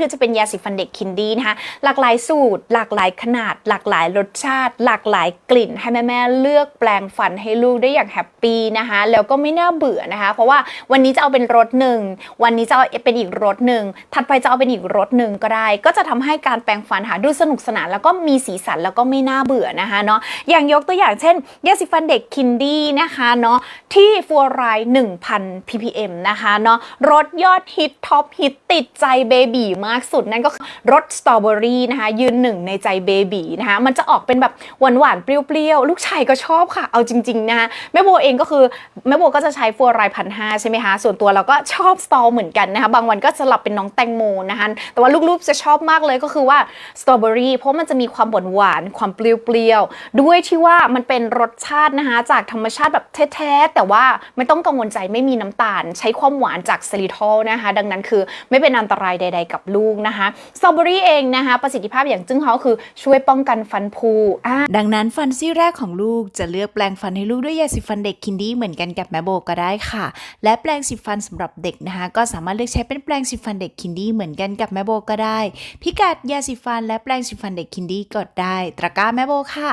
คือจะเป็นยาสีฟันเด็กคินดี้นะคะ หลากหลายสูตร หลากหลายขนาด หลากหลายรสชาติ หลากหลายกลิ่น ให้แม่ๆเลือกแปลงฟันให้ลูกได้อย่างแฮปปี้นะคะ แล้วก็ไม่น่าเบื่อนะคะ เพราะว่าวันนี้จะเอาเป็นรสหนึ่ง วันนี้จะเอาเป็นอีกรสหนึ่ง ถัดไปจะเอาเป็นอีกรสหนึ่งก็ได้ ก็จะทำให้การแปลงฟันหาดูสนุกสนานแล้วก็มีสีสันแล้วก็ไม่น่าเบื่อนะคะเนาะ อย่างยกตัวอย่างเช่นยาสีฟันเด็กคินดี้นะคะเนาะ ที่ฟัวไรด์1,000 ppm นะคะเนาะ รสยอดฮิตท็อปฮิตติดใจเบบี๋มากสุดนั่นก็รสสตรอเบอรี่นะคะยืนหนึ่งในใจเบบีนะคะมันจะออกเป็นแบบหวานหวานๆเปรี้ยวๆ ลูกชายก็ชอบค่ะ เอาจริงๆนะคะแม่โบเองก็คือแม่โบก็จะใช้ฟัวไรพันห้าใช่ไหมคะส่วนตัวเราก็ชอบสตรอเหมือนกันนะคะบางวันก็สลับเป็นน้องแตงโมนะคะแต่ว่าลูกๆจะชอบมากเลยก็คือว่าสตรอเบอรี่เพราะมันจะมีความหวานหวานความเปรี้ยวๆด้วยที่ว่ามันเป็นรสชาตินะคะจากธรรมชาติแบบแท้ๆแต่ว่าไม่ต้องกังวลใจไม่มีน้ำตาล ใช้ความหวานจากซิลิทอลนะคะ ดังนั้นคือไม่เป็นอันตรายใด ๆ กับลูกนะคะสตรอเบอรี่เองนะคะ ประสิทธิภาพอย่างจึ้งเขาคือช่วยป้องกันฟันผุดังนั้นฟันซี่แรกของลูกจะเลือกแปลงฟันให้ลูกด้วยยาสีฟันเด็กคินดี้เหมือนกันกับแม่โบก็ได้ค่ะ และแปลงสีฟันสำหรับเด็กนะคะ ก็สามารถเลือกใช้เป็นแปลงสีฟันเด็กคินดี้เหมือนกันกับแม่โบก็ได้ พิกัดยาสีฟันและแปลงสีฟันเด็กคินดี้กดได้ ตะกร้าแม่โบค่ะ